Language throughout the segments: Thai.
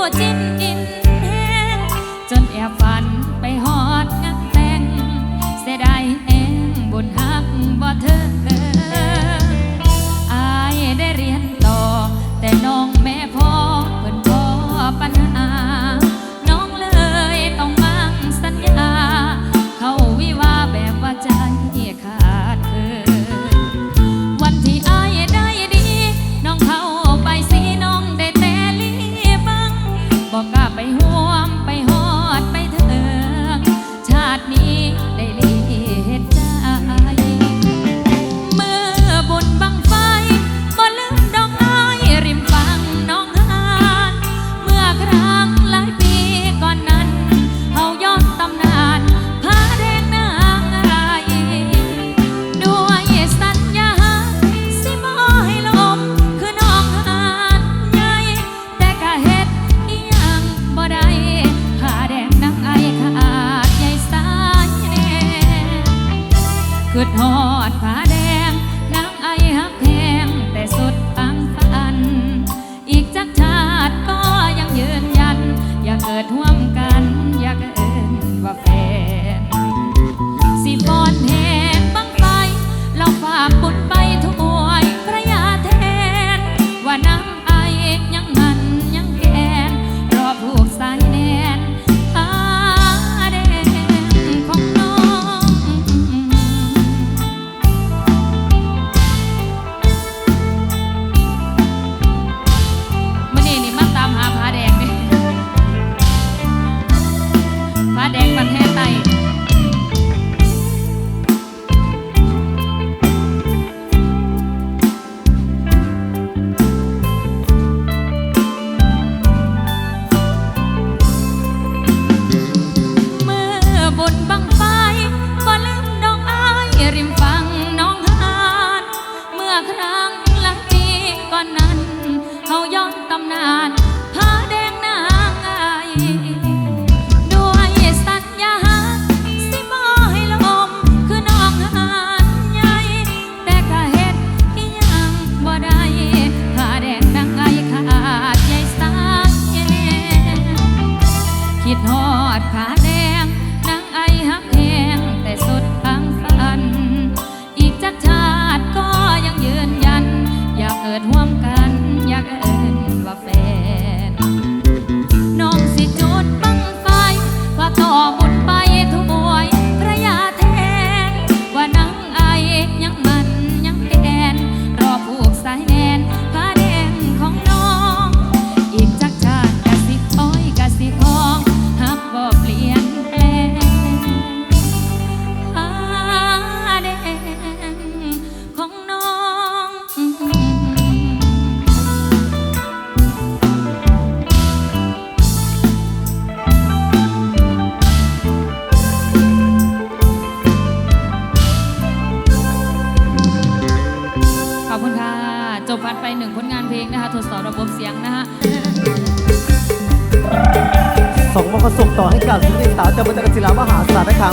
我今天。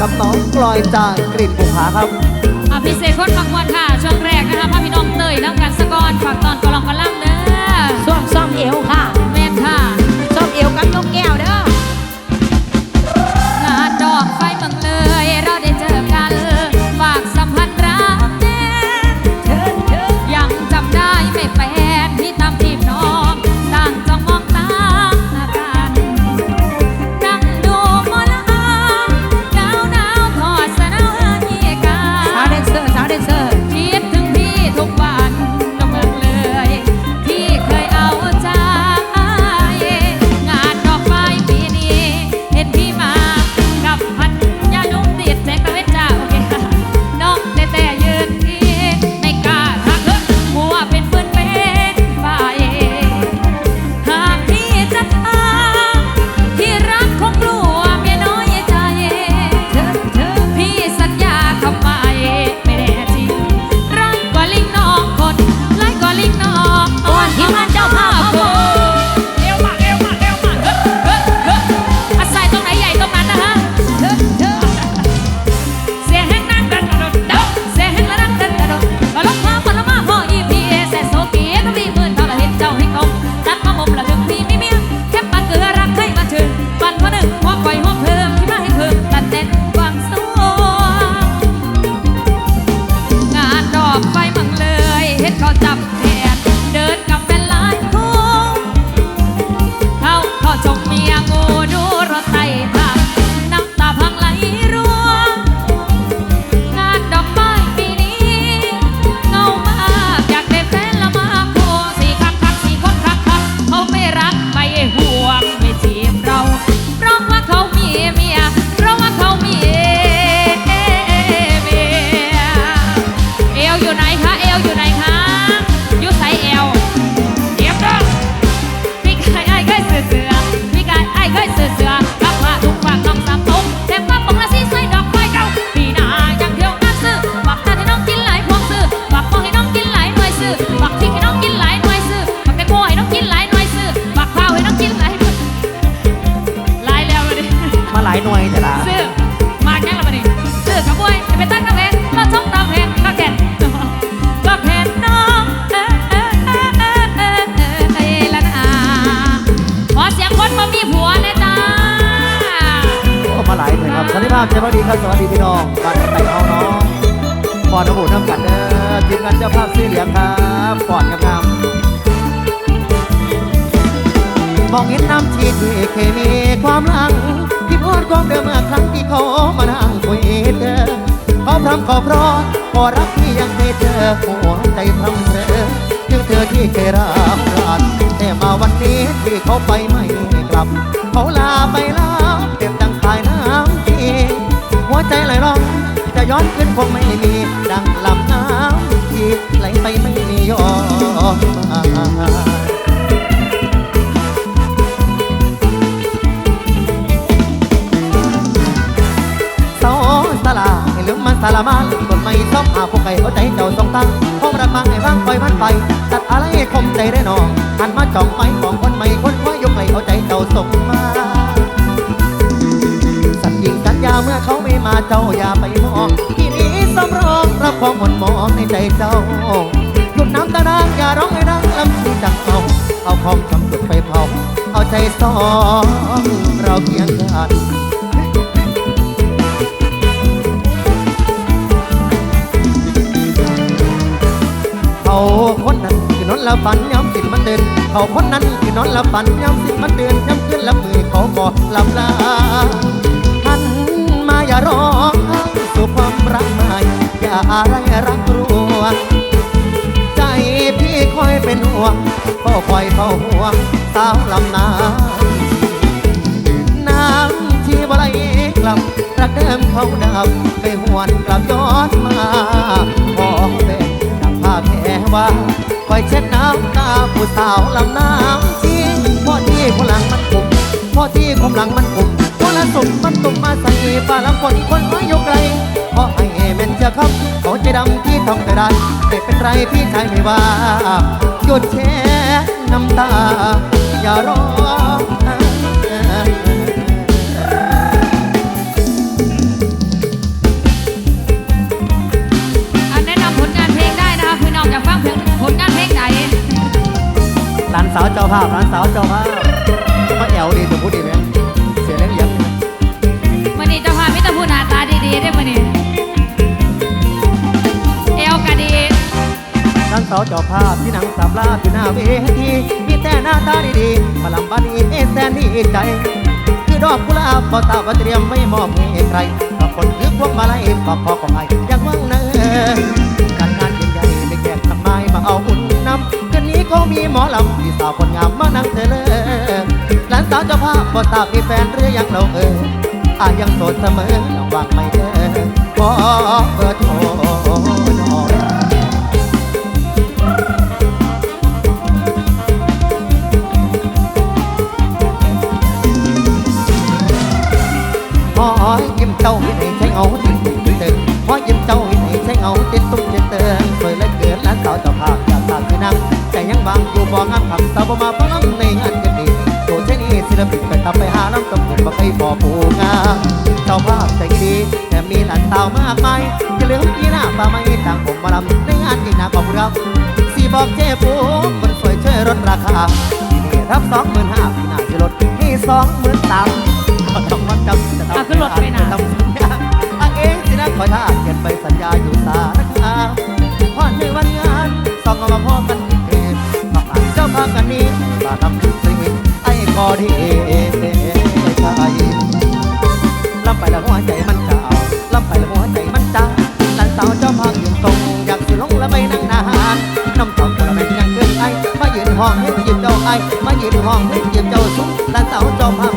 กับน้องพลอยจากกรีดนบุาครับอภิเษกคนมักมวลค่ะ ช่วงแรกนะคะพี่น้องเตยน้ำกันสะกอนฝากตอนกลองกระล่งเด้อส่วมซ่อมเอวค่ะ พเจ้าภาพดีครับสวัสดีพี่น้องบ้านไต่เอาน้องปอดน้ำบูน้ำกันเด้อทีมงานเจ้าภาพสีเหลืองครับปอดงามๆมองเห็นน้ำชีที่เคมีความหลังที่พอดความเดิมเมื่อครั้งที่เขามานั่งคุยเธอเขาพรำเขาพร้อมพอรักที่ยังเคยเจอหัวใจพร่ำเพอถึงเธอที่เคยรักรักแต่มาวันนี้ที่เขาไปไม่กลับเขาลาไปแล้ว ใจไหลร้อง จะย้อนขึ้นคงไม่มี ดังลำน้ำที่ไหลไปไม่มียอมมาเสาสลาให้ลืมมันสารมาต้นไม้ซ้อมหาพวกไก่เอาใจเจ้าทรงตั้งพงรักมาให้ว่างปล่อยมันไป ตัดอะไรคมใจได้นองหันมาจ้องไปของ มหม่นหมองในใจเจ้าหยุดน้ำตาดังอย่าร้องให้ดังลำชีจังเอาเอาความช้ำจุดไฟเผา เอาใจสองเราเคียงกันเขาคนนั้นคือนอนละฝันย้ำสินมันเดินเขาคนนั้นคือนอนละฝันย้ำสินมันเดินย้ำขึ้นละมือเขาบอกลำลาหันมาอย่าร้องสู่ความรักใหม่ อะไรรักรวงใจพี่คอยเป็นห่วงเฝ้าคอยเฝ้าห่วงสาวลำนาน้ำที่บ่ไหลกลับรักเดิมเขาดับไปหวนกลับย้อนมาพอเป็นดังภาพแค่ว่าคอยเช็ดน้ำตาผู้สาวลำน้ำที่พ่อที่คนหลังมันกุมพ่อที่คนหลังมันกุมพอละสุมมันตุ่มมาใส่ป่าละคนคนน้อยอยู่ไกลเพราะไอ เมนเจะครับเขาใจดำที่ทำแต่ได้ไม่เป็นไรพี่ชายไม่ว่าหยุดแช่น้ำตา อย่าร้องอันแนะนำผลงานเพลงได้นะคะพี่น้องอยากฟังเพลงผลงานเพลงไหนหลานสาวเจ้าภาพหลานสาวเจ้าภาพมาแอวดีถูกพูดดีไหม สาวเจ้าภาพที่นั่งสับลาที่หน้าเวทีมีแต่หน้าตาดีๆมาลำบันนี้แสนดีใจ คือดอกกุหลาบบ่ตาบ่เตรียมไม่มอบให้ใครบางคนถือพวงมาลัยก็ขอของไอ้ยากว่างเนินการงานยิ่งใหญ่ไม่แก่ทำไมมาเอาอุ่นน้ำคืนนี้ก็มีหมอลำที่สาวคนงามมานั่งเธอเลยหลานสาวเจ้าภาพบ่ทราบมีแฟนหรือยังเราเอออายังโสดเสมอระวังไม่เด้อขอเบอร์โทร เจ้าให้ใช้เงาติดตุ้มติดเติงพอยิ้มเจ้าให้ใช้เงาติดตุ้มติดเติงสวยเหลือเกินล้านสาวเจ้าภาพอยากสาคือนั่งแต่ยังบางอยู่บ่งามคำสาวบ่มาฟังในงานกันดีโตเช่นนี้ศิลปินไปทำไปหาลำตำเงินบ่เคยพอผู้งามเจ้าภาพใจดีแต่มีหลานสาวมากมายจะเหลือพี่หน้าฟ้าไม่ต่างผมมาลำในงานที่นาขอบคุณครับสีบอกเจ๊ปูคนสวยช่วยลดราคาที่นี่รับสองหมื่นห้าพี่หน้าจะลดให้สองหมื่นสาม ต้องวัดจำจะทำขึ้นรถไปนะทำสัญญาอังเองสินะคอยท่าเขียนใบสัญญาอยู่สารคาพอดในวันงานสองเอามาพอกันที่เขตมาอ่านเจ้าพากันนี้มาทำสิ่งไอ้กอดีใจลำไปแล้วหัวใจมันเจ้าลำไปแล้วหัวใจมันจ้าหลานสาวเจ้าพายืนตรงอยากสิลงและไปนั่งนานน้ำตกกระเบนยังเกินไอมายืนห้องให้ยืนเจ้าไอมายืนห้องให้ยืนเจ้าสูงหลานสาวเจ้าพา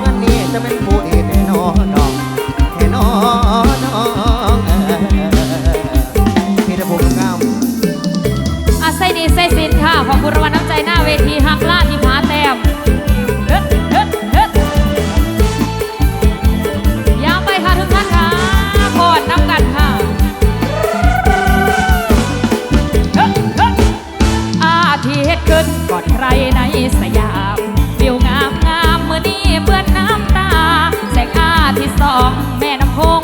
น้ำโคง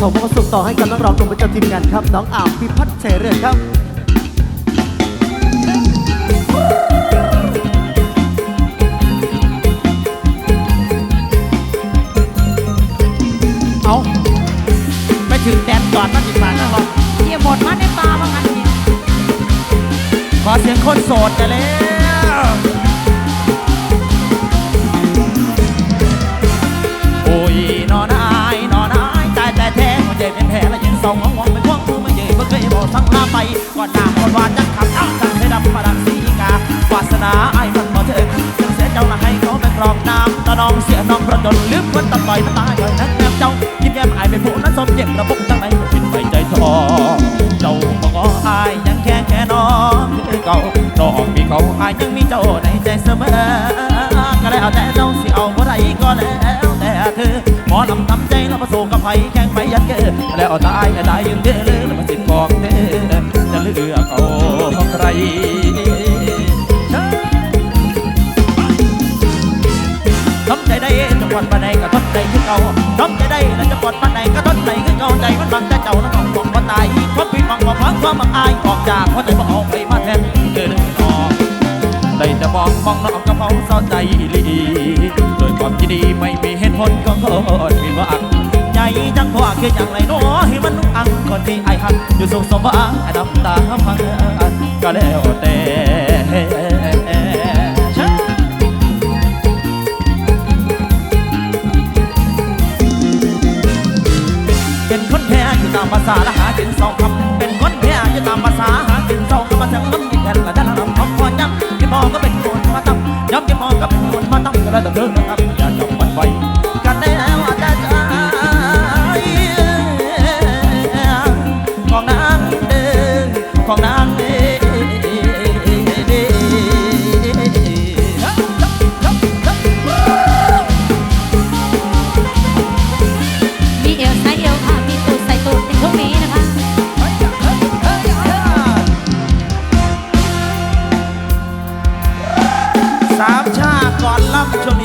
ของมอบสุขต่อให้กับนักร้องกลุ่มประจำทีมงานครับ น้องอาวพิพัฒน์เฉยเรื่อครับเอาไปถึงแดนก่อนมาจิบกบานะครัเกี่ยหมดมาในปลาบ้างอันนี้ขอเสียงคนโสดกันแล้ว ก่อนหน้าก่อนว่าจะขับเอากันให้ดับพลังสีกาวาสนาไอ้มันบ่เถิดเสียเจ้าละให้เขาไปกรองน้ำตะนองเสียน้องประดนลืมคนตัดต่อยน้ตาย่อยนักแนมเจ้ายิ้มแย้มไอ้เป็นผู้นั้นสมเย็นระบุตั้งในกินไปใจทองเจ้าบอกอ้ายยังแค่แค่น้องเก่าน้องมีเขาอายยังมีเจ้าในใจเสมอก็ได้เอาแต่เจ้าสิเอาบ่ได้ก็แล้วแต่เธอหมอลำทำใจแล้วประสบกับภัยแข่งไปยันเกอแล้วตายก็ได้ยังเดือ ความมักอายออกจากหัวใจบ่เอาใครมาแทนเกินพอได้แต่มองมองน้องก็เมาเศร้าใจลีโดยความยินดีไม่มีเหตุผลก็โคตรมีว่าอักใจจังพะคืออย่างไรน้อให้มันนุ่งอังก่อนที่ไอหักอยู่สุขสมหวังอันะ I'm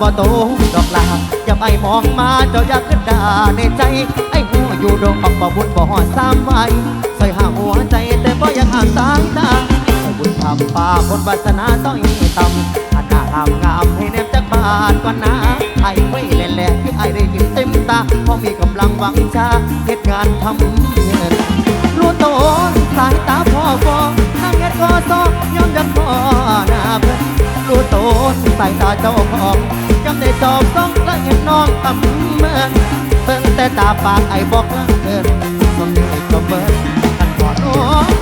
บ่โตดอกลาอย่าไปมองมาเจ้าอยากขึ้นดาในใจ ไอ้หัวอยู่ดงบักบ่บุญบ่หอดสามไว้ใส่ห่างหัวใจแต่บ่อยากห่างสายตาบุญทำป่าคนวาสนาต้องอีต่ำอันหน้างามงามให้แนมจักบาทก่อนนะไอ้ไว้แหล่ๆที่ไอ้ได้ยินเต็มตาพอมีกำลังหวังชาเหตุงานทำเงินรู้โตนสายตาพ่อฟองนั่งเฮ็ดก็ซอกย้อนยันพ่อหน้าเพิ่นรู้โตนสายตาเจ้าของ จอบต้องและเห็นน้องทำเมินเบิ่งแต่ตาปากไอ้บอกเลิกเกินสมนี้ก็เบิ่งกันก่อนโอ้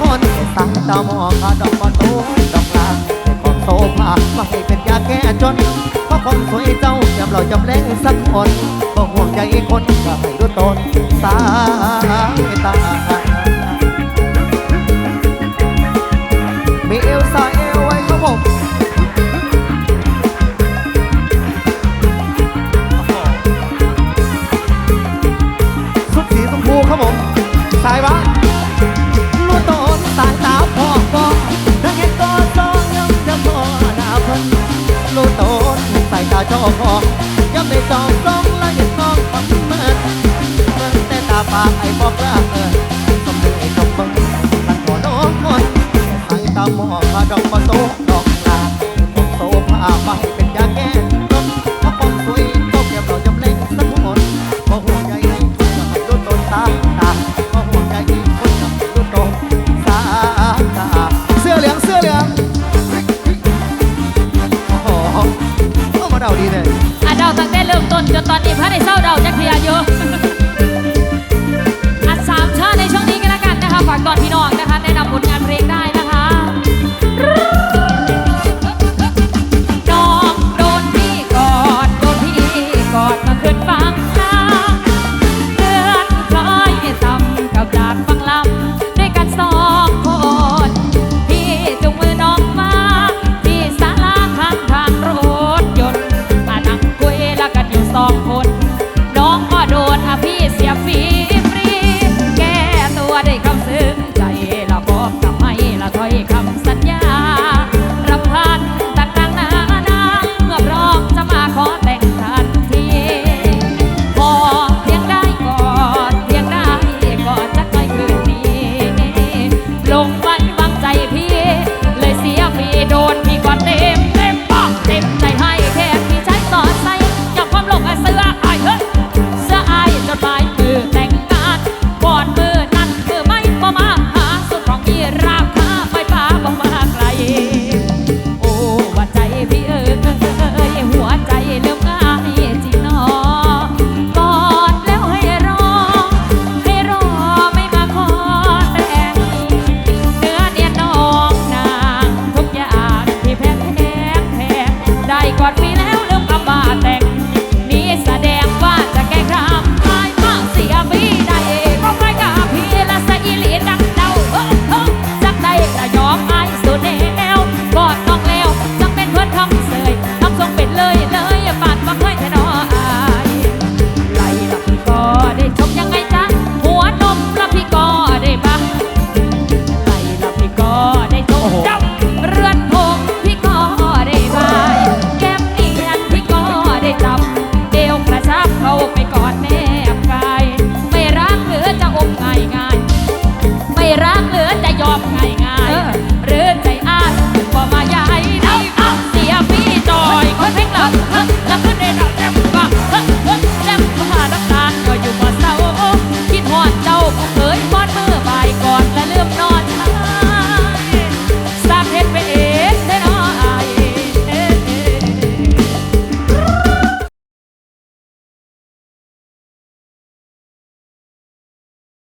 คนแค่สายตามองขาดอกบ่โตดอกลาให้ของโซภามาให้เป็นยาแก้จนเพราะคนสวยเจ้าจำเราจำแรงสักคนก็ห่วงใจคนก็ให้รู้ตนสายตามีเอลสาย สองสองแล้วยังน้องทำเมินเบิ่งแต่ตาปากไอ้บอกลาเออสมเด็จจงเบิ่งตันหัวน้องคนสายตามองมาดอกมาโตดอกลาดอกโตพาไปเป็นยาแก้ จนตอนนี้พระได้เศร้าเดาจักเทียอยู่